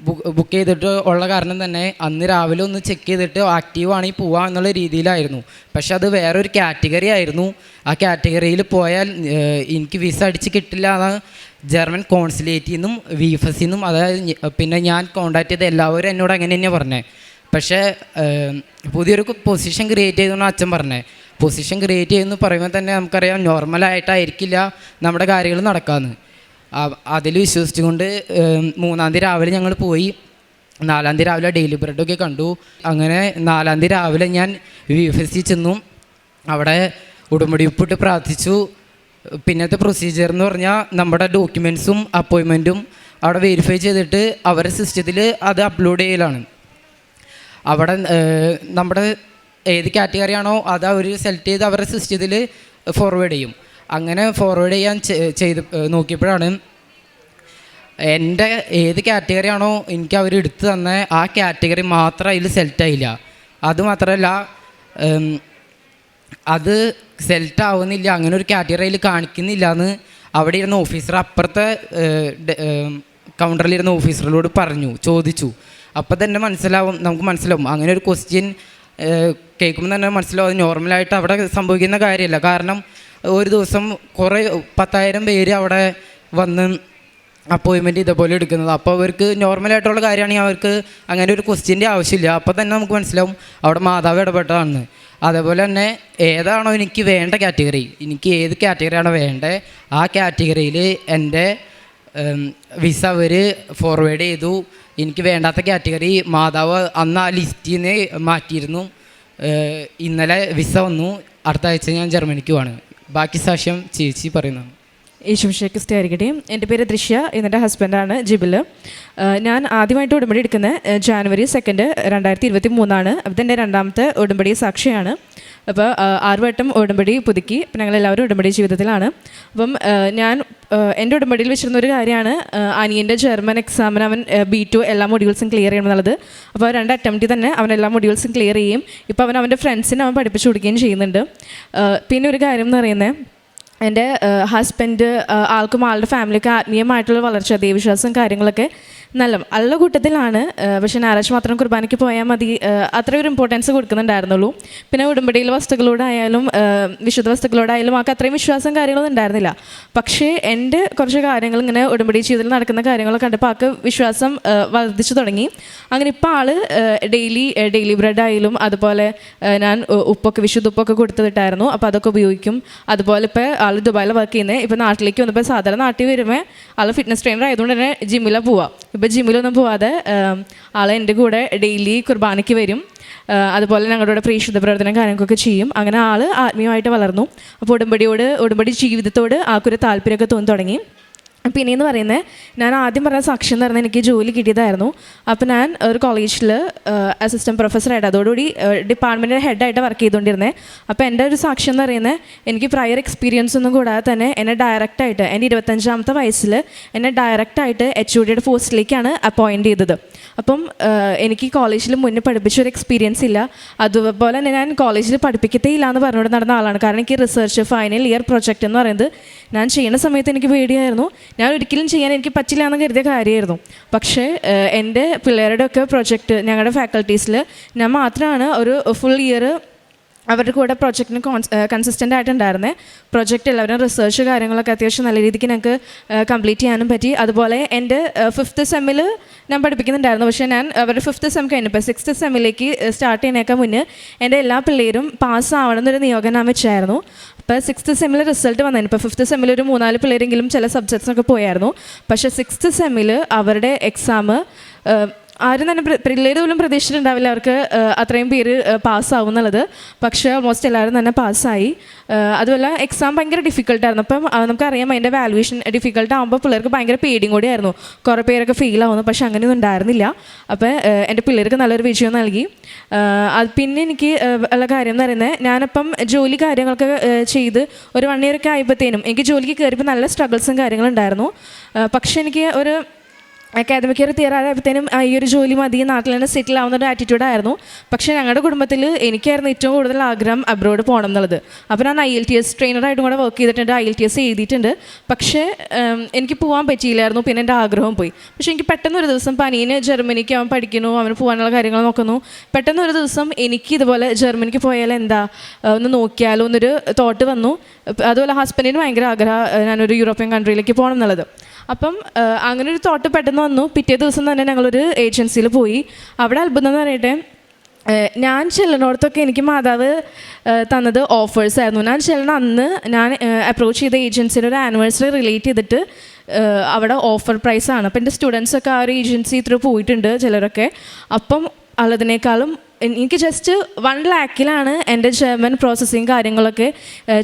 ബുക്ക് ചെയ്തിട്ട് ഉള്ള കാരണം തന്നെ അന്ന് രാവിലെ ഒന്ന് ചെക്ക് ചെയ്തിട്ട് ആക്റ്റീവ് ആണെങ്കിൽ പോവാം എന്നുള്ള രീതിയിലായിരുന്നു. പക്ഷെ അത് വേറൊരു കാറ്റഗറി ആയിരുന്നു. ആ കാറ്റഗറിയിൽ പോയാൽ എനിക്ക് വിസ അടിച്ച് കിട്ടില്ല എന്ന് ജർമ്മൻ കോൺസുലേറ്റിൽ നിന്നും വി എഫ് എസിൽ നിന്നും അതായത് പിന്നെ ഞാൻ കോണ്ടാക്ട് ചെയ്ത എല്ലാവരും എന്നോട് അങ്ങനെ തന്നെയാണ് പറഞ്ഞത് പക്ഷേ പുതിയൊരു പൊസിഷൻ ക്രിയേറ്റ് ചെയ്തെന്ന് അച്ഛൻ പറഞ്ഞത് പൊസിഷൻ ക്രിയേറ്റ് ചെയ്യുമെന്ന് പറയുമ്പോൾ തന്നെ നമുക്കറിയാം നോർമലായിട്ടായിരിക്കില്ല നമ്മുടെ കാര്യങ്ങൾ നടക്കാമെന്ന് അതിൽ വിശ്വസിച്ചുകൊണ്ട് മൂന്നാം തീയതി രാവിലെ ഞങ്ങൾ പോയി. നാലാം തീയതി രാവിലെ ഡെയിലി ബ്രെഡൊക്കെ കണ്ടു. അങ്ങനെ നാലാം തീയതി രാവിലെ ഞാൻ വി എഫ് എസ് സി ചെന്നു. അവിടെ ഉടമ്പടി ഉപ്പിട്ട് പ്രാർത്ഥിച്ചു. പിന്നത്തെ പ്രൊസീജിയർ എന്ന് പറഞ്ഞാൽ നമ്മുടെ ഡോക്യുമെൻസും അപ്പോയിൻമെന്റും അവിടെ വെരിഫൈ ചെയ്തിട്ട് അവരുടെ സിസ്റ്റത്തിൽ അത് അപ്ലോഡ് ചെയ്യലാണ്. അവിടെ നമ്മുടെ ഏത് കാറ്റഗറി ആണോ അത് അവർ സെലക്ട് ചെയ്ത് അവരുടെ സിസ്റ്റത്തിൽ ഫോർവേഡ് ചെയ്യും. അങ്ങനെ ഫോർവേഡ് ചെയ്യാൻ ചെയ്ത് നോക്കിയപ്പോഴാണ് എന്റെ ഏത് കാറ്റഗറി ആണോ എനിക്ക് അവർ എടുത്തു തന്ന ആ കാറ്റഗറി മാത്രം അതിൽ സെലക്ട് ആയില്ല. അതുമാത്രമല്ല അത് സെലക്ട് ആവുന്നില്ല. അങ്ങനെ ഒരു കാറ്റഗറി അതിൽ കാണിക്കുന്നില്ല എന്ന് അവിടെ ഇരുന്ന ഓഫീസർ അപ്പുറത്തെ കൗണ്ടറിലിരുന്ന ഓഫീസറിനോട് പറഞ്ഞു ചോദിച്ചു. അപ്പോൾ തന്നെ മനസ്സിലാവും നമുക്ക് മനസ്സിലാവും. അങ്ങനെ ഒരു ക്വസ്റ്റ്യൻ കേൾക്കുമ്പോൾ തന്നെ മനസ്സിലാവും. അത് നോർമലായിട്ട് അവിടെ സംഭവിക്കുന്ന കാര്യമല്ല. കാരണം ഒരു ദിവസം കുറേ പത്തായിരം പേര് അവിടെ വന്ന് അപ്പോയിൻമെന്റ് ഇതേപോലെ എടുക്കുന്നത്. അപ്പോൾ അവർക്ക് നോർമലായിട്ടുള്ള കാര്യമാണെങ്കിൽ അവർക്ക് അങ്ങനെ ഒരു ക്വസ്റ്റ്യന്റെ ആവശ്യമില്ല. അപ്പോൾ തന്നെ നമുക്ക് മനസ്സിലാവും അവിടെ മാതാവ് ഇടപെട്ടതാണെന്ന്. അതേപോലെ തന്നെ ഏതാണോ എനിക്ക് വേണ്ട കാറ്റഗറി എനിക്ക് ഏത് കാറ്റഗറിയാണോ വേണ്ടത് ആ കാറ്റഗറിയിൽ എന്റെ വിസ അവർ ഫോർവേഡ് ചെയ്തു. എനിക്ക് വേണ്ടാത്ത കാറ്റഗറി മാതാവ് അന്ന് ആ ലിസ്റ്റിൽ നിന്ന് മാറ്റിയിരുന്നു. ഇന്നലെ വിസ വന്നു. അടുത്ത ആഴ്ച ഞാൻ ജർമ്മനിക്ക് പോവാണ്. ബാക്കി സാക്ഷ്യം ചേച്ചി പറയുന്നതാണ്. യേശുമിഷയ്ക്ക് ആയിരിക്കട്ടെ എന്റെ പേര് ദൃശ്യ എന്നെന്റെ ഹസ്ബൻഡാണ് ജിബിൽ ഞാൻ ആദ്യമായിട്ട് ഉടമ്പടി എടുക്കുന്നത് ജാനുവരി സെക്കൻഡ് രണ്ടായിരത്തി ഇരുപത്തി മൂന്നാണ് അതെന്റെ രണ്ടാമത്തെ ഉടമ്പടി സാക്ഷിയാണ്. അപ്പോൾ ആറ് വട്ടം ഉടമ്പടി പുതുക്കി. അപ്പം ഞങ്ങളെല്ലാവരും ഉടമ്പടി ജീവിതത്തിലാണ്. അപ്പം ഞാൻ എന്റെ ഉടമ്പടിയിൽ വെച്ചിരുന്ന ഒരു കാര്യമാണ് അനിയന്റെ ജർമ്മൻ എക്സാമിന് അവൻ ബി ടു എല്ലാ മൊഡ്യൂൾസും ക്ലിയർ ചെയ്യണം എന്നുള്ളത്. അപ്പോൾ രണ്ട് അറ്റംപ്റ്റിൽ തന്നെ അവൻ എല്ലാ മൊഡ്യൂൾസും ക്ലിയർ ചെയ്യും. ഇപ്പോൾ അവൻ അവന്റെ ഫ്രണ്ട്സിനെ അവൻ പഠിപ്പിച്ചു കൊടുക്കുകയും ചെയ്യുന്നുണ്ട്. പിന്നെ ഒരു കാര്യം എന്ന് പറയുന്നത് എന്റെ ഹസ്ബൻഡ് ആൾക്കും ആളുടെ ഫാമിലിക്ക് ആത്മീയമായിട്ടുള്ള വളർച്ച ദൈവവിശ്വാസം കാര്യങ്ങളൊക്കെ നല്ല നല്ല കൂട്ടത്തിലാണ്. പക്ഷെ ഞായറാഴ്ച മാത്രം കുർബാനയ്ക്ക് പോയാൽ മതി. അത്രയൊരു ഇമ്പോർട്ടൻസ് കൊടുക്കുന്നുണ്ടായിരുന്നുള്ളൂ. പിന്നെ ഉടമ്പടിയിൽ വസ്തുക്കളോടായാലും വിശുദ്ധ വസ്തുക്കളോടായാലും ആൾക്ക് അത്രയും വിശ്വാസം കാര്യങ്ങളൊന്നും ഉണ്ടായിരുന്നില്ല. പക്ഷേ എന്റെ കുറച്ച് കാര്യങ്ങൾ ഇങ്ങനെ ഉടമ്പടി ജീവിതത്തിൽ നടക്കുന്ന കാര്യങ്ങളൊക്കെ കണ്ടപ്പോൾ ആൾക്ക് വിശ്വാസം വർദ്ധിച്ചു തുടങ്ങി. അങ്ങനെ ഇപ്പോൾ ആൾ ഡെയിലി ഡെയിലി ബ്രെഡ് ആയാലും അതുപോലെ ഞാൻ ഉപ്പൊക്കെ വിശുദ്ധ ഉപ്പൊക്കെ കൊടുത്തിട്ടായിരുന്നു അപ്പോൾ അതൊക്കെ ഉപയോഗിക്കും. അതുപോലെ ഇപ്പോൾ ആൾ ദുബായിൽ വർക്ക് ചെയ്യുന്നത് ഇപ്പോൾ നാട്ടിലേക്ക് വന്നപ്പോൾ സാധാരണ നാട്ടിൽ വരുമ്പോൾ ആൾ ഫിറ്റ്നസ് ട്രെയിനർ ആയതുകൊണ്ട് തന്നെ ജിമ്മിലാണ് പോവാം. ഇപ്പോൾ ജിമ്മിലൊന്നും പോവാതെ ആളെ എന്റെ കൂടെ ഡെയിലി കുർബാനയ്ക്ക് വരും. അതുപോലെ ഞങ്ങളുടെ പ്രേക്ഷിത പ്രവർത്തനം കാര്യങ്ങളൊക്കെ ചെയ്യും. അങ്ങനെ ആൾ ആത്മീയമായിട്ട് വളർന്നു. അപ്പോൾ ഉടമ്പടിയോട് ഉടമ്പടി ജീവിതത്തോട് ആൾക്കൊരു താല്പര്യമൊക്കെ തോന്നി തുടങ്ങി. പിന്നെ എന്ന് പറയുന്നത് ഞാൻ ആദ്യം പറഞ്ഞ സാക്ഷ്യം എന്ന് പറഞ്ഞാൽ എനിക്ക് ജോലി കിട്ടിയതായിരുന്നു. അപ്പോൾ ഞാൻ ഒരു കോളേജിൽ അസിസ്റ്റന്റ് പ്രൊഫസറായിട്ട് അതോടുകൂടി ഡിപ്പാർട്ട്മെന്റിന്റെ ഹെഡായിട്ട് വർക്ക് ചെയ്തുകൊണ്ടിരുന്നത് അപ്പോൾ എന്റെ ഒരു സാക്ഷ്യം എന്ന് പറയുന്നത് എനിക്ക് പ്രയർ എക്സ്പീരിയൻസ് ഒന്നും കൂടാതെ തന്നെ എന്നെ ഡയറക്റ്റായിട്ട് എന്റെ ഇരുപത്തഞ്ചാമത്തെ വയസ്സിൽ എന്നെ ഡയറക്റ്റായിട്ട് എച്ച് ഒ ഡിയുടെ പോസ്റ്റിലേക്കാണ് അപ്പോയിന്റ് ചെയ്തത്. അപ്പം എനിക്ക് കോളേജിൽ മുന്നേ പഠിപ്പിച്ച ഒരു എക്സ്പീരിയൻസ് ഇല്ല. അതുപോലെ തന്നെ ഞാൻ കോളേജിൽ പഠിപ്പിക്കത്തേ ഇല്ല എന്ന് പറഞ്ഞുകൊണ്ട് നടന്ന ആളാണ്. കാരണം എനിക്ക് റിസർച്ച് ഫൈനൽ ഇയർ പ്രൊജക്റ്റ് എന്ന് പറയുന്നത് ഞാൻ ചെയ്യുന്ന സമയത്ത് എനിക്ക് പേടിയായിരുന്നു. ഞാൻ ഒരിക്കലും ചെയ്യാൻ എനിക്ക് പറ്റില്ല എന്ന് കരുതിയ കാര്യമായിരുന്നു. പക്ഷേ എന്റെ പിള്ളേരുടെ ഒക്കെ പ്രൊജക്റ്റ് ഞങ്ങളുടെ ഫാക്കൽറ്റീസിൽ ഞാൻ മാത്രമാണ് ഒരു ഫുൾ ഇയർ അവരുടെ കൂടെ പ്രൊജക്റ്റിന് കൺസിസ്റ്റന്റ് ആയിട്ടുണ്ടായിരുന്നേ. പ്രൊജക്റ്റ് എല്ലാവരും റിസർച്ച് കാര്യങ്ങളൊക്കെ അത്യാവശ്യം നല്ല രീതിക്ക് ഞങ്ങൾക്ക് കംപ്ലീറ്റ് ചെയ്യാനും പറ്റി. അതുപോലെ എന്റെ ഫിഫ്ത്ത് സെമ്മിൽ ഞാൻ പഠിപ്പിക്കുന്നുണ്ടായിരുന്നു. പക്ഷേ ഞാൻ അവരുടെ ഫിഫ്ത്ത് സെം കഴിഞ്ഞപ്പോൾ സിക്സ്ത്ത് സെമ്മിലേക്ക് സ്റ്റാർട്ട് ചെയ്യുന്നതിനേക്കാൾ മുന്നേ എന്റെ എല്ലാ പിള്ളേരും പാസ് ആവണമെന്നൊരു നിയോഗം ഞാൻ വെച്ചായിരുന്നു. അപ്പോൾ സിക്സ്ത് സെമ്മിൽ റിസൾട്ട് വന്നതിന് ഇപ്പോൾ ഫിഫ്ത്ത് സെമ്മിൽ ഒരു മൂന്നാൽ പിള്ളേരെങ്കിലും ചില സബ്ജക്ട്സിനൊക്കെ പോയായിരുന്നു. പക്ഷേ സിക്സ്ത് സെമ്മിൽ അവരുടെ എക്സാം ആരും തന്നെ പിള്ളേർ പോലും പ്രതീക്ഷിച്ചിട്ടുണ്ടാവില്ല അവർക്ക് അത്രയും പേര് പാസ്സാവും എന്നുള്ളത്. പക്ഷേ ഓൾമോസ്റ്റ് എല്ലാവരും തന്നെ പാസ്സായി. അതുപോലെ എക്സാം ഭയങ്കര ഡിഫിക്കൽട്ടായിരുന്നു അപ്പം നമുക്കറിയാം അതിന്റെ വാലുവേഷൻ ഡിഫിക്കൽട്ട് ആകുമ്പോൾ പിള്ളേർക്ക് ഭയങ്കര പേടിയും കൂടിയായിരുന്നു കുറേ പേരൊക്കെ ഫെയിൽ ആവുന്നു പക്ഷേ അങ്ങനെയൊന്നും ഉണ്ടായിരുന്നില്ല. അപ്പോൾ എന്റെ പിള്ളേർക്ക് നല്ലൊരു വിജയം നൽകി. അത് പിന്നെ എനിക്ക് ഉള്ള കാര്യം എന്ന് പറയുന്നത് ഞാനിപ്പം ജോലി കാര്യങ്ങളൊക്കെ ചെയ്ത് ഒരു വൺ ഇയർ ഒക്കെ ആയപ്പോഴത്തേനും എനിക്ക് ജോലിക്ക് കയറിയപ്പോൾ നല്ല സ്ട്രഗിൾസും കാര്യങ്ങളും ഉണ്ടായിരുന്നു. പക്ഷേ എനിക്ക് ഒരു അക്കാദമിക് ഇയർ തീരാറായപ്പോഴത്തേനും ഈ ഒരു ജോലി മതി നാട്ടിൽ തന്നെ സെറ്റിൽ ആവുന്ന ഒരു ആറ്റിറ്റ്യൂഡ് ആയിരുന്നു. പക്ഷേ ഞങ്ങളുടെ കുടുംബത്തിൽ എനിക്കായിരുന്നു ഏറ്റവും കൂടുതൽ ആഗ്രഹം അബ്രോഡ് പോകണം എന്നുള്ളത്. അപ്പോൾ ഞാൻ ഐ എൽ ടി എസ് ട്രെയിനറായിട്ടും കൂടെ വർക്ക് ചെയ്തിട്ടുണ്ട് ഐ എൽ ടി എസ് എഴുതിയിട്ടുണ്ട്. പക്ഷേ എനിക്ക് പോകാൻ പറ്റിയില്ലായിരുന്നു പിന്നെ എന്റെ ആഗ്രഹം പോയി. പക്ഷേ എനിക്ക് പെട്ടെന്ന് ഒരു ദിവസം പനീന് ജർമ്മനിക്ക് അവൻ പഠിക്കുന്നു അവന് പോകാനുള്ള കാര്യങ്ങൾ നോക്കുന്നു. പെട്ടെന്ന് ഒരു ദിവസം എനിക്ക് ഇതുപോലെ ജർമ്മനിക്ക് പോയാൽ എന്താ ഒന്ന് നോക്കിയാലോ എന്നൊരു തോട്ട് വന്നു. അതുപോലെ ഹസ്ബൻഡിന് ഭയങ്കര ആഗ്രഹം ഞാനൊരു യൂറോപ്യൻ കൺട്രിയിലേക്ക് പോകണം എന്നുള്ളത്. അപ്പം അങ്ങനെ ഒരു തോട്ട് പെട്ടെന്ന് വന്നു. പിറ്റേ ദിവസം തന്നെ ഞങ്ങളൊരു ഏജൻസിയിൽ പോയി. അവിടെ അത്ഭുതം എന്ന് പറയട്ടെ ഞാൻ ചെല്ലണോടത്തൊക്കെ എനിക്ക് മാതാവ് തന്നത് ഓഫേഴ്സ് ആയിരുന്നു. ഞാൻ ചെല്ലണ അന്ന് ഞാൻ അപ്രോച്ച് ചെയ്ത ഏജൻസിയുടെ ഒരു ആനിവേഴ്സറി റിലേറ്റ് ചെയ്തിട്ട് അവിടെ ഓഫർ പ്രൈസാണ് അപ്പം എന്റെ സ്റ്റുഡൻസൊക്കെ ആ ഒരു ഏജൻസി ത്രൂ പോയിട്ടുണ്ട് ചിലരൊക്കെ. അപ്പം ഉള്ളതിനേക്കാളും എനിക്ക് ജസ്റ്റ് വൺ ലാക്കിലാണ് എന്റെ ജർമ്മൻ പ്രോസസ്സിങ് കാര്യങ്ങളൊക്കെ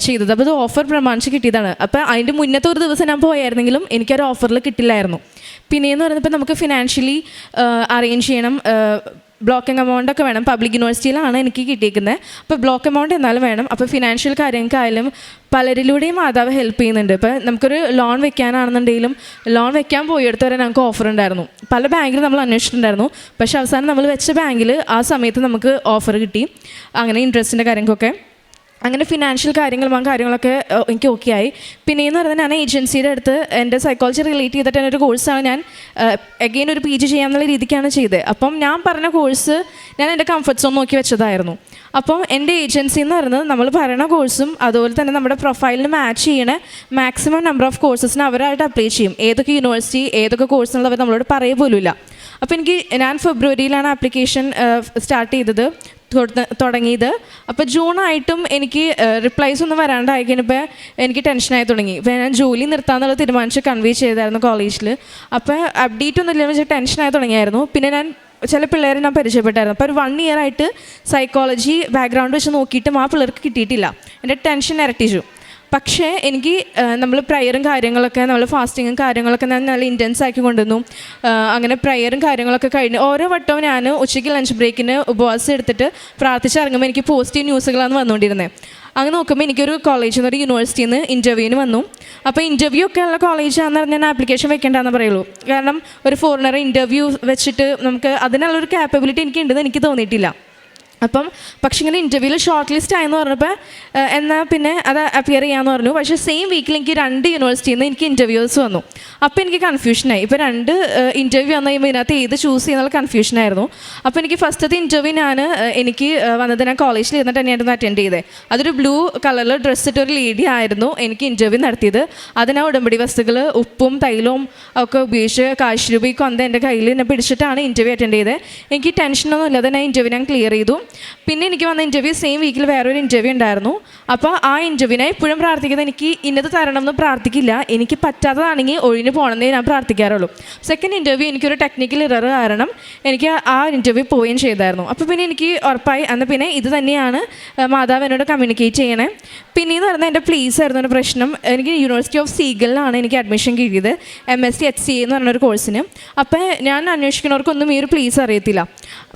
ചെയ്തത്. അപ്പോൾ ഇത് ഓഫർ പ്രമാണിച്ച് കിട്ടിയതാണ്. അപ്പോൾ അതിന്റെ മുന്നത്തെ ഒരു ദിവസം ഞാൻ പോയായിരുന്നെങ്കിലും എനിക്കൊരു ഓഫറിൽ കിട്ടില്ലായിരുന്നു. പിന്നെയെന്ന് പറയുന്നത് നമുക്ക് ഫിനാൻഷ്യലി അറേഞ്ച് ചെയ്യണം ബ്ലോക്കിംഗ് എമൗണ്ട് ഒക്കെ വേണം. പബ്ലിക് യൂണിവേഴ്സിറ്റിയിലാണ് എനിക്ക് കിട്ടിയിരിക്കുന്നത് അപ്പോൾ ബ്ലോക്ക് എമൗണ്ട് എന്നാലും വേണം. അപ്പോൾ ഫിനാൻഷ്യൽ കാര്യങ്ങൾക്കായാലും പലരിലൂടെയും മാതാവ് ഹെൽപ്പ് ചെയ്യുന്നുണ്ട്. ഇപ്പോൾ നമുക്കൊരു ലോൺ വെക്കാനാണെന്നുണ്ടെങ്കിലും ലോൺ വെക്കാൻ പോയെടുത്ത് വരെ നമുക്ക് ഓഫർ ഉണ്ടായിരുന്നു. പല ബാങ്കിലും നമ്മൾ അന്വേഷിച്ചിട്ടുണ്ടായിരുന്നു. പക്ഷേ അവസാനം നമ്മൾ വെച്ച ബാങ്കിൽ ആ സമയത്ത് നമുക്ക് ഓഫർ കിട്ടി. അങ്ങനെ ഇൻട്രസ്റ്റിന്റെ കാര്യങ്ങൾക്കൊക്കെ. അങ്ങനെ ഫിനാൻഷ്യൽ കാര്യങ്ങളും കാര്യങ്ങളൊക്കെ എനിക്ക് ഓക്കെ ആയി. പിന്നെ എന്ന് പറയുന്നത് ഞാൻ ഏജൻസിയുടെ അടുത്ത് എന്റെ സൈക്കോളജി റിലേറ്റ് ചെയ്തിട്ട് ഒരു കോഴ്സാണ് ഞാൻ അഗെയിൻ ഒരു പി ജി ചെയ്യാമെന്നുള്ള രീതിക്കാണ് ചെയ്തത്. അപ്പം ഞാൻ പറഞ്ഞ കോഴ്സ് ഞാൻ എന്റെ കംഫർട്ട് സോൺ നോക്കി വെച്ചതായിരുന്നു. അപ്പം എന്റെ ഏജൻസി എന്ന് പറയുന്നത് നമ്മൾ പറയുന്ന കോഴ്സും അതുപോലെ തന്നെ നമ്മുടെ പ്രൊഫൈലിന് മാച്ച് ചെയ്യണ മാക്സിമം നമ്പർ ഓഫ് കോഴ്സസിന് അവരായിട്ട് അപ്ലൈ ചെയ്യും. ഏതൊക്കെ യൂണിവേഴ്സിറ്റി ഏതൊക്കെ കോഴ്സ് എന്നുള്ളവർ നമ്മളോട് പറയുക പോലുമില്ല. അപ്പോൾ എനിക്ക് ഞാൻ ഫെബ്രുവരിയിലാണ് ആപ്ലിക്കേഷൻ സ്റ്റാർട്ട് ചെയ്തത്. തുടങ്ങിയത്. അപ്പോൾ ജൂൺ ആയിട്ടും എനിക്ക് റിപ്ലൈസ് ഒന്നും വരാണ്ടായി കഴിഞ്ഞപ്പോൾ എനിക്ക് ടെൻഷനായി തുടങ്ങി. ഇപ്പോൾ ഞാൻ ജോലി നിർത്താമെന്നുള്ള തീരുമാനിച്ച് കൺവേ ചെയ്തായിരുന്നു കോളേജിൽ അപ്പോൾ അപ്ഡേറ്റ് ഒന്നും ഇല്ലെന്ന് വെച്ചാൽ ടെൻഷനായി തുടങ്ങിയായിരുന്നു. പിന്നെ ഞാൻ ചില പിള്ളേരെ ഞാൻ പരിചയപ്പെട്ടായിരുന്നു. അപ്പോൾ ഒരു വൺ ഇയർ ആയിട്ട് സൈക്കോളജി ബാക്ക്ഗ്രൗണ്ട് വെച്ച് നോക്കിയിട്ടും ആ പിള്ളേർക്ക് കിട്ടിയിട്ടില്ല. എന്റെ ടെൻഷൻ ഇരട്ടിച്ചു പക്ഷേ എനിക്ക് നമ്മൾ പ്രയറും കാര്യങ്ങളൊക്കെ നമ്മൾ ഫാസ്റ്റിങ്ങും കാര്യങ്ങളൊക്കെ ഞാൻ നല്ല ഇന്റൻസ് ആക്കി കൊണ്ടുവന്നു. അങ്ങനെ പ്രയറും കാര്യങ്ങളൊക്കെ കഴിഞ്ഞ് ഓരോ വട്ടവും ഞാൻ ഉച്ചയ്ക്ക് ലഞ്ച് ബ്രേക്കിന് ഉപവാസം എടുത്തിട്ട് പ്രാർത്ഥിച്ചിറങ്ങുമ്പോൾ എനിക്ക് പോസിറ്റീവ് ന്യൂസുകളാണ് വന്നുകൊണ്ടിരുന്നത് അങ്ങനെ നോക്കുമ്പോൾ എനിക്കൊരു കോളേജിൽ നിന്ന് ഒരു യൂണിവേഴ്സിറ്റിയിൽ നിന്ന് ഇന്റർവ്യൂവിന് വന്നു. അപ്പോൾ ഇന്റർവ്യൂ ഒക്കെ ഉള്ള കോളേജാണെന്ന് പറഞ്ഞാൽ ആപ്ലിക്കേഷൻ വെക്കേണ്ടതെന്ന് പറയുള്ളൂ. കാരണം ഒരു ഫോറിനറെ ഇന്റർവ്യൂ വെച്ചിട്ട് നമുക്ക് അതിനുള്ളൊരു കാപ്പബിലിറ്റി എനിക്ക് ഉണ്ടെന്ന് എനിക്ക് തോന്നിയിട്ടില്ല. അപ്പം പക്ഷെ ഇങ്ങനെ ഇന്റർവ്യൂവിൽ ഷോർട്ട് ലിസ്റ്റ് ആയെന്ന് പറഞ്ഞപ്പോൾ എന്നാൽ പിന്നെ അത് അപ്പിയർ ചെയ്യാമെന്ന് പറഞ്ഞു. പക്ഷേ സെയിം വീക്കിൽ എനിക്ക് രണ്ട് യൂണിവേഴ്സിറ്റിയിൽ നിന്ന് എനിക്ക് ഇന്റർവ്യൂസ് വന്നു. അപ്പോൾ എനിക്ക് കൺഫ്യൂഷനായി ഇപ്പോൾ രണ്ട് ഇന്റർവ്യൂ വന്നു കഴിയുമ്പോൾ ഇതിനകത്ത് ഏത് ചൂസ് ചെയ്യുന്നുള്ള കൺഫ്യൂഷനായിരുന്നു അപ്പോൾ എനിക്ക് ഫസ്റ്റത്തെ ഇന്റർവ്യൂ ഞാൻ എനിക്ക് വന്നത് ഞാൻ കോളേജിൽ ഇരുന്നിട്ട് തന്നെയായിരുന്നു അറ്റൻഡ് ചെയ്തത് അതൊരു ബ്ലൂ കളറിൽ ഡ്രസ്സ് ഒരു ലേഡി ആയിരുന്നു എനിക്ക് ഇന്റർവ്യൂ നടത്തിയത്. അതിനാ ഉടമ്പടി വസ്തുക്കൾ ഉപ്പും തൈലവും ഒക്കെ ഉപയോഗിച്ച് കാശ് രൂപയ്ക്ക് വന്ന് എന്റെ കയ്യിൽ എന്നെ പിടിച്ചിട്ടാണ് ഇന്റർവ്യൂ അറ്റൻഡ് ചെയ്തത് എനിക്ക് ടെൻഷനൊന്നും ഇല്ലാതെ ഞാൻ ഇന്റർവ്യൂ ഞാൻ ക്ലിയർ ചെയ്തു. പിന്നെ എനിക്ക് വന്ന ഇന്റർവ്യൂ സെയിം വീക്കിൽ വേറൊരു ഇന്റർവ്യൂ ഉണ്ടായിരുന്നു. അപ്പോൾ ആ ഇന്റർവ്യൂവിനെ ഇപ്പോഴും പ്രാർത്ഥിക്കുന്നത് എനിക്ക് ഇന്നത് തരണം എന്ന് പ്രാർത്ഥിക്കില്ല. എനിക്ക് പറ്റാത്തതാണെങ്കിൽ ഒഴിഞ്ഞു പോകണമെന്നേ ഞാൻ പ്രാർത്ഥിക്കാറുള്ളൂ. സെക്കൻഡ് ഇന്റർവ്യൂ എനിക്കൊരു ടെക്നിക്കൽ ഇറർ കാരണം എനിക്ക് ആ ഇന്റർവ്യൂ പോവുകയും ചെയ്തായിരുന്നു. അപ്പോൾ പിന്നെ എനിക്ക് ഉറപ്പായി. അന്ന് പിന്നെ ഇത് തന്നെയാണ് മാതാവ് എന്നോട് കമ്മ്യൂണിക്കേറ്റ് ചെയ്യണേ. പിന്നീന്ന് പറഞ്ഞാൽ എന്റെ പ്ലേസ് ആയിരുന്നു ഒരു പ്രശ്നം. എനിക്ക് യൂണിവേഴ്സിറ്റി ഓഫ് സീഗലിലാണ് എനിക്ക് അഡ്മിഷൻ കിട്ടിയത്. M S C H C എന്ന് പറഞ്ഞൊരു കോഴ്സിന് അപ്പോൾ ഞാൻ അന്വേഷിക്കുന്നവർക്കൊന്നും ഈ ഒരു പ്ലേസ് അറിയത്തില്ല.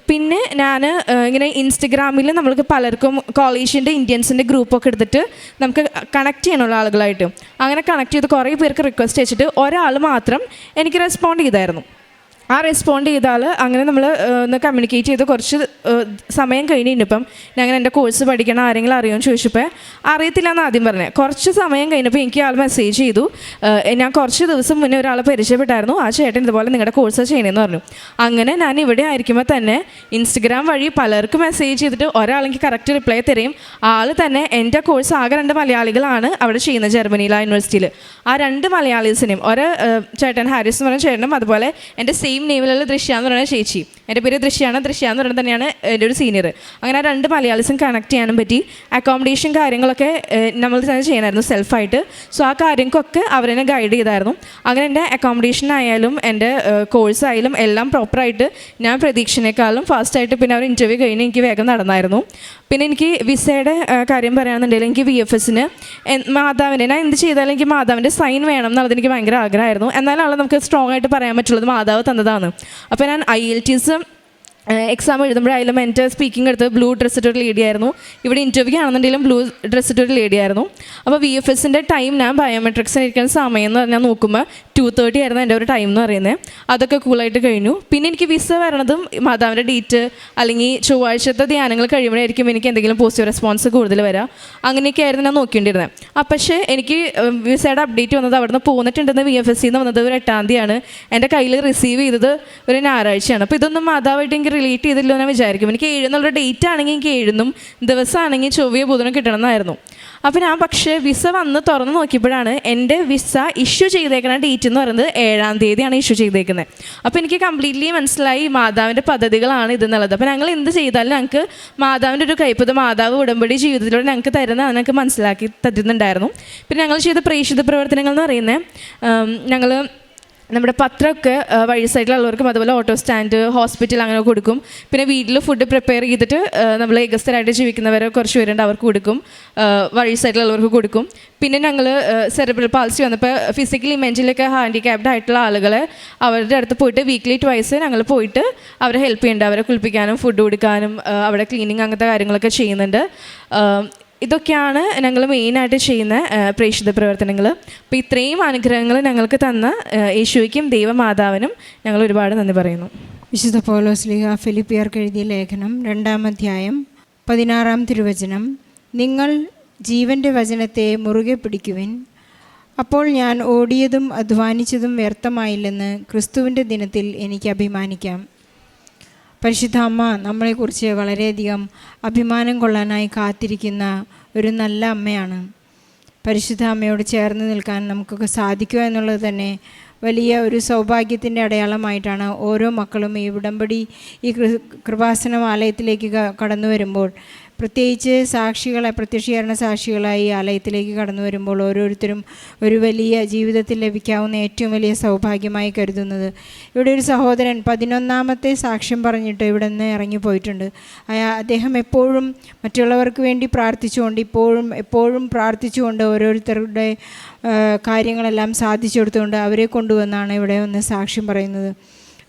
പിന്നെ ഞാൻ ഇങ്ങനെ ഇൻസ്റ്റഗ്രാമിൽ നമ്മൾക്ക് പലർക്കും കോളേജിന്റെ ഇന്ത്യൻസിന്റെ ഗ്രൂപ്പൊക്കെ എടുത്തിട്ട് നമുക്ക് കണക്ട് ചെയ്യണമല്ലോ ആളുകളായിട്ട്. അങ്ങനെ കണക്ട് ചെയ്ത് കുറേ പേർക്ക് റിക്വസ്റ്റ് വെച്ചിട്ട് ഒരാൾ മാത്രം എനിക്ക് റെസ്പോണ്ട് ചെയ്തായിരുന്നു. ആ റെസ്പോണ്ട് ചെയ്താൽ അങ്ങനെ നമ്മൾ ഒന്ന് കമ്മ്യൂണിക്കേറ്റ് ചെയ്ത് കുറച്ച് സമയം ഞാൻ അങ്ങനെ എന്റെ കോഴ്സ് പഠിക്കണം ആരെങ്കിലും അറിയുമെന്ന് ചോദിച്ചപ്പോൾ അറിയത്തില്ല എന്ന് ആദ്യം പറഞ്ഞത് കുറച്ച് സമയം കഴിഞ്ഞപ്പോൾ എനിക്ക് ആൾ മെസ്സേജ് ചെയ്തു. ഞാൻ കുറച്ച് ദിവസം മുന്നേ ഒരാളെ പരിചയപ്പെട്ടായിരുന്നു. ആ ചേട്ടൻ ഇതുപോലെ നിങ്ങളുടെ കോഴ്സ് ചെയ്യണമെന്ന് പറഞ്ഞു. അങ്ങനെ ഞാൻ ഇവിടെ ആയിരിക്കുമ്പോൾ തന്നെ ഇൻസ്റ്റഗ്രാം വഴി പലർക്കും മെസ്സേജ് ചെയ്തിട്ട് ഒരാളെങ്കിൽ കറക്റ്റ് റിപ്ലൈ തരും. ആൾ തന്നെ എന്റെ കോഴ്സ് ആകെ രണ്ട് മലയാളികളാണ് അവിടെ ചെയ്യുന്നത് ജർമ്മനിയിലെ യൂണിവേഴ്സിറ്റിയിൽ ആ രണ്ട് മലയാളീസിനെയും ഒരു ചേട്ടൻ ഹാരിസ് എന്ന് പറഞ്ഞ ചേട്ടനും അതുപോലെ എന്റെ സെയിം നെയിമിലുള്ള ദൃശ്യ എന്ന് പറയുന്ന ചേച്ചി. എന്റെ പേര് ദൃശ്യാണ്. ദൃശ്യ എന്ന് പറയുന്നത് തന്നെയാണ് എന്റെ ഒരു സീനിയർ അങ്ങനെ ആ രണ്ട് മലയാളിസും കണക്ട് ചെയ്യാനും പറ്റി. അക്കോമഡേഷൻ കാര്യങ്ങളൊക്കെ നമ്മൾ തന്നെ ചെയ്യണമായിരുന്നു സെൽഫായിട്ട് സോ ആ കാര്യങ്ങൾക്കൊക്കെ അവരെന്നെ ഗൈഡ് ചെയ്തായിരുന്നു. അങ്ങനെ എന്റെ അക്കോമഡേഷൻ ആയാലും എന്റെ കോഴ്സ് ആയാലും എല്ലാം പ്രോപ്പറായിട്ട് ഞാൻ പ്രതീക്ഷനേക്കാളും ഫാസ്റ്റായിട്ട് പിന്നെ അവർ ഇന്റർവ്യൂ കഴിഞ്ഞ് എനിക്ക് വേഗം നടന്നായിരുന്നു. പിന്നെ എനിക്ക് വിസയുടെ കാര്യം പറയുകയാണെന്നുണ്ടെങ്കിൽ എനിക്ക് വി എഫ് എസിന് മാതാവിന്റെ ഞാൻ എന്ത് ചെയ്താലും എനിക്ക് മാതാവിന്റെ സൈൻ വേണം എന്നുള്ളത് എനിക്ക് ഭയങ്കര ആഗ്രഹമായിരുന്നു. എന്നാലാണ് നമുക്ക് സ്ട്രോങ് ആയിട്ട് പറയാൻ പറ്റുള്ളത് മാതാവ് തന്നതാണ് അപ്പോൾ ഞാൻ I L T S exam എഴുതുമ്പോഴായാലും എന്റെ സ്പീക്കിംഗ് എടുത്ത് ബ്ലൂ ഡ്രസ് ഇട്ടൊരു ലേഡി ആയിരുന്നു. ഇവിടെ ഇന്റർവ്യൂ ആണെന്നുണ്ടെങ്കിലും ബ്ലൂ ഡ്രസ് ഇട്ടൊരു ലേഡി ആയിരുന്നു. അപ്പോൾ വി എഫ് എസിന്റെ ടൈം ഞാൻ ബയോമെട്രിക്സിന് ഇരിക്കുന്ന സമയം എന്ന് പറഞ്ഞാൽ നോക്കുമ്പോൾ ടു തേർട്ടി ആയിരുന്നു എന്റെ ഒരു ടൈം എന്ന് പറയുന്നത് അതൊക്കെ കൂളായിട്ട് കഴിഞ്ഞു. പിന്നെ എനിക്ക് വിസ വരണതും മാതാവിന്റെ ഡേറ്റ് അല്ലെങ്കിൽ ചൊവ്വാഴ്ചത്തെ ധ്യാനങ്ങൾ കഴിയുമ്പോഴായിരിക്കും എനിക്ക് എന്തെങ്കിലും പോസിറ്റീവ് റെസ്പോൺസ് കൂടുതൽ വരാം. അങ്ങനെയൊക്കെ ആയിരുന്നു ഞാൻ നോക്കിക്കൊണ്ടിരുന്നത് ആ പക്ഷേ എനിക്ക് വിസയുടെ അപ്ഡേറ്റ് വന്നത് അവിടുന്ന് പോന്നിട്ടുണ്ടെന്ന് വി എഫ് എസ് സിന്ന് വന്നത് ഒരു എട്ടാം തീയതിയാണ്. എന്റെ കയ്യിൽ റിസീവ് ചെയ്തത് ഒരു ഞായറാഴ്ചയാണ്. അപ്പോൾ ഇതൊന്നും മാതാവായിട്ട് എനിക്ക് റിലേറ്റ് ചെയ്തില്ലോ എന്ന് വിചാരിക്കും. എനിക്ക് ഏഴെന്നുള്ള ഡേറ്റ് ആണെങ്കിൽ എനിക്ക് ഏഴുന്നും ദിവസമാണെങ്കിൽ ചൊവ്വയോ ബുധനോ കിട്ടണമെന്നായിരുന്നു അപ്പോൾ ഞാൻ പക്ഷേ വിസ വന്ന് തുറന്ന് നോക്കിയപ്പോഴാണ് എന്റെ വിസ ഇഷ്യൂ ചെയ്തേക്കുന്ന ഡേറ്റ് എന്ന് പറയുന്നത് ഏഴാം തീയതിയാണ് ഇഷ്യൂ ചെയ്തേക്കുന്നത് അപ്പോൾ എനിക്ക് കംപ്ലീറ്റ്ലി മനസ്സിലായി മാതാവിന്റെ പദ്ധതികളാണ് ഇതെന്നുള്ളത്. അപ്പോൾ ഞങ്ങൾ എന്ത് ചെയ്താലും ഞങ്ങൾക്ക് മാതാവിന്റെ ഒരു കൈപ്പത് മാതാവ് ഉടമ്പടി ജീവിതത്തിലൂടെ ഞങ്ങൾക്ക് തരുന്ന ഞങ്ങൾക്ക് മനസ്സിലാക്കി തരുന്നുണ്ടായിരുന്നു. പിന്നെ ഞങ്ങൾ ചെയ്ത പ്രേക്ഷിത പ്രവർത്തനങ്ങൾ എന്ന് പറയുന്നത് ഞങ്ങൾ നമ്മുടെ പത്രമൊക്കെ വഴി സൈഡിലുള്ളവർക്കും അതുപോലെ ഓട്ടോ സ്റ്റാൻഡ് ഹോസ്പിറ്റൽ അങ്ങനെ കൊടുക്കും. പിന്നെ വീട്ടിൽ ഫുഡ് പ്രിപ്പയർ ചെയ്തിട്ട് നമ്മൾ ഏകസ്ഥരായിട്ട് ജീവിക്കുന്നവരെ കുറച്ച് പേരുണ്ട് അവർക്ക് കൊടുക്കും. വഴി സൈഡിലുള്ളവർക്ക് കൊടുക്കും. പിന്നെ ഞങ്ങൾ സെറിബ്രൽ പാൾസി വന്നപ്പോൾ ഫിസിക്കലി മെന്റലൊക്കെ ഹാൻഡിക്യാപ്ഡ് ആയിട്ടുള്ള ആളുകളെ അവരുടെ അടുത്ത് പോയിട്ട് വീക്ക്ലി ട്വൈസ് ഞങ്ങൾ പോയിട്ട് അവരെ ഹെൽപ്പ് ചെയ്യുന്നുണ്ട്. അവരെ കുളിപ്പിക്കാനും ഫുഡ് കൊടുക്കാനും അവിടെ ക്ലീനിങ് അങ്ങനത്തെ കാര്യങ്ങളൊക്കെ ചെയ്യുന്നുണ്ട്. ഇതൊക്കെയാണ് ഞങ്ങൾ മെയിനായിട്ട് ചെയ്യുന്ന പ്രേക്ഷിത പ്രവർത്തനങ്ങൾ അപ്പോൾ ഇത്രയും അനുഗ്രഹങ്ങൾ ഞങ്ങൾക്ക് തന്ന യേശുവിക്കും ദൈവമാതാവിനും ഞങ്ങൾ ഒരുപാട് നന്ദി പറയുന്നു. വിശുദ്ധ പൗലോസ് ലീഹ ഫിലിപ്പിയർക്ക് എഴുതിയ ലേഖനം രണ്ടാം അധ്യായം പതിനാറാം തിരുവചനം. നിങ്ങൾ ജീവന്റെ വചനത്തെ മുറുകെ പിടിക്കുവിൻ. അപ്പോൾ ഞാൻ ഓടിയതും അധ്വാനിച്ചതും വ്യർത്ഥമായില്ലെന്ന് ക്രിസ്തുവിന്റെ ദിനത്തിൽ എനിക്ക് അഭിമാനിക്കാം. പരിശുദ്ധ അമ്മ നമ്മളെക്കുറിച്ച് വളരെയധികം അഭിമാനം കൊള്ളാനായി കാത്തിരിക്കുന്ന ഒരു നല്ല അമ്മയാണ്. പരിശുദ്ധ അമ്മയോട് ചേർന്ന് നിൽക്കാൻ നമുക്കൊക്കെ സാധിക്കുക എന്നുള്ളത് തന്നെ വലിയ ഒരു സൗഭാഗ്യത്തിന്റെ അടയാളമായിട്ടാണ് ഓരോ മക്കളും ഈ ഉടമ്പടി ഈ കൃപാസനം ആലയത്തിലേക്ക് കടന്നു വരുമ്പോൾ പ്രത്യേകിച്ച് സാക്ഷികളെ പ്രത്യക്ഷീകരണ സാക്ഷികളായി ആലയത്തിലേക്ക് കടന്നു വരുമ്പോൾ ഓരോരുത്തരും ഒരു വലിയ ജീവിതത്തിൽ ലഭിക്കാവുന്ന ഏറ്റവും വലിയ സൗഭാഗ്യമായി കരുതുന്നത്. ഇവിടെ ഒരു സഹോദരൻ പതിനൊന്നാമത്തെ സാക്ഷ്യം പറഞ്ഞിട്ട് ഇവിടെ നിന്ന് ഇറങ്ങിപ്പോയിട്ടുണ്ട് അദ്ദേഹം എപ്പോഴും മറ്റുള്ളവർക്ക് വേണ്ടി പ്രാർത്ഥിച്ചുകൊണ്ട് ഇപ്പോഴും എപ്പോഴും പ്രാർത്ഥിച്ചുകൊണ്ട് ഓരോരുത്തരുടെ കാര്യങ്ങളെല്ലാം സാധിച്ചു കൊടുത്തുകൊണ്ട് അവരെ കൊണ്ടുവന്നാണ് ഇവിടെ ഒന്ന് സാക്ഷ്യം പറയുന്നത്.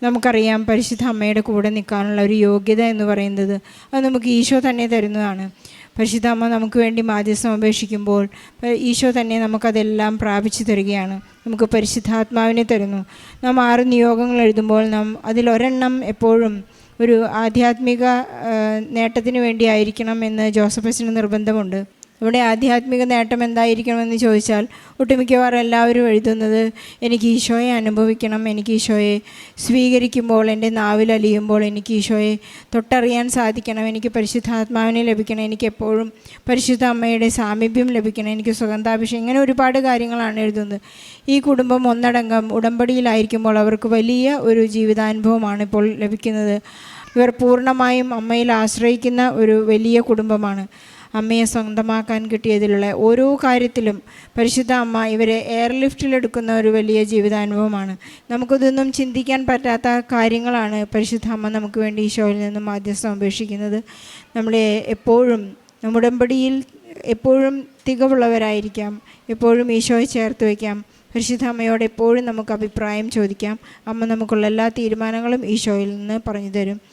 നമുക്കറിയാം പരിശുദ്ധ അമ്മയുടെ കൂടെ നിൽക്കാനുള്ള ഒരു യോഗ്യത എന്ന് പറയുന്നത് അത് നമുക്ക് ഈശോ തന്നെ തരുന്നതാണ്. പരിശുദ്ധ അമ്മ നമുക്ക് വേണ്ടി മാധ്യസ്ഥം അപേക്ഷിക്കുമ്പോൾ ഈശോ തന്നെ നമുക്കതെല്ലാം പ്രാപിച്ചു തരികയാണ്. നമുക്ക് പരിശുദ്ധാത്മാവിനെ തരുന്നു. നാം ആറ് നിയോഗങ്ങൾ എഴുതുമ്പോൾ നാം അതിലൊരെണ്ണം എപ്പോഴും ഒരു ആധ്യാത്മിക നേട്ടത്തിന് വേണ്ടിയായിരിക്കണം എന്ന് ജോസഫസിന് നിർബന്ധമുണ്ട്. ഇവിടെ ആധ്യാത്മിക നേട്ടം എന്തായിരിക്കണമെന്ന് ചോദിച്ചാൽ ഒട്ടുമിക്കവാറും എല്ലാവരും എഴുതുന്നത് എനിക്ക് ഈശോയെ അനുഭവിക്കണം എനിക്ക് ഈശോയെ സ്വീകരിക്കുമ്പോൾ എന്റെ നാവിലലിയുമ്പോൾ എനിക്ക് ഈശോയെ തൊട്ടറിയാൻ സാധിക്കണം എനിക്ക് പരിശുദ്ധാത്മാവിനെ ലഭിക്കണം എനിക്ക് എപ്പോഴും പരിശുദ്ധ അമ്മയുടെ സാമീപ്യം ലഭിക്കണം എനിക്ക് സുഗന്ധാഭിഷേകം ഇങ്ങനെ ഒരുപാട് കാര്യങ്ങളാണ് എഴുതുന്നത്. ഈ കുടുംബം ഒന്നടങ്കം ഉടമ്പടിയിലായിരിക്കുമ്പോൾ അവർക്ക് വലിയ ഒരു ജീവിതാനുഭവമാണ് ഇപ്പോൾ ലഭിക്കുന്നത്. ഇവർ പൂർണമായും അമ്മയിൽ ആശ്രയിക്കുന്ന ഒരു വലിയ കുടുംബമാണ്. അമ്മയെ സ്വന്തമാക്കാൻ കിട്ടിയതിലുള്ള ഓരോ കാര്യത്തിലും പരിശുദ്ധ അമ്മ ഇവരെ എയർലിഫ്റ്റിലെടുക്കുന്ന ഒരു വലിയ ജീവിതാനുഭവമാണ്. നമുക്കിതൊന്നും ചിന്തിക്കാൻ പറ്റാത്ത കാര്യങ്ങളാണ് പരിശുദ്ധ അമ്മ നമുക്ക് വേണ്ടി ഈശോയിൽ നിന്നും മാധ്യസ്ഥം അപേക്ഷിക്കുന്നത്. നമ്മളെ എപ്പോഴും നമ്മുടെ ഉടമ്പടിയിൽ എപ്പോഴും തികവുള്ളവരായിരിക്കാം. എപ്പോഴും ഈശോയെ ചേർത്ത് വയ്ക്കാം. പരിശുദ്ധ അമ്മയോട് എപ്പോഴും നമുക്ക് അഭിപ്രായം ചോദിക്കാം. അമ്മ നമുക്കുള്ള എല്ലാ തീരുമാനങ്ങളും ഈശോയിൽ നിന്ന് പറഞ്ഞു തരും.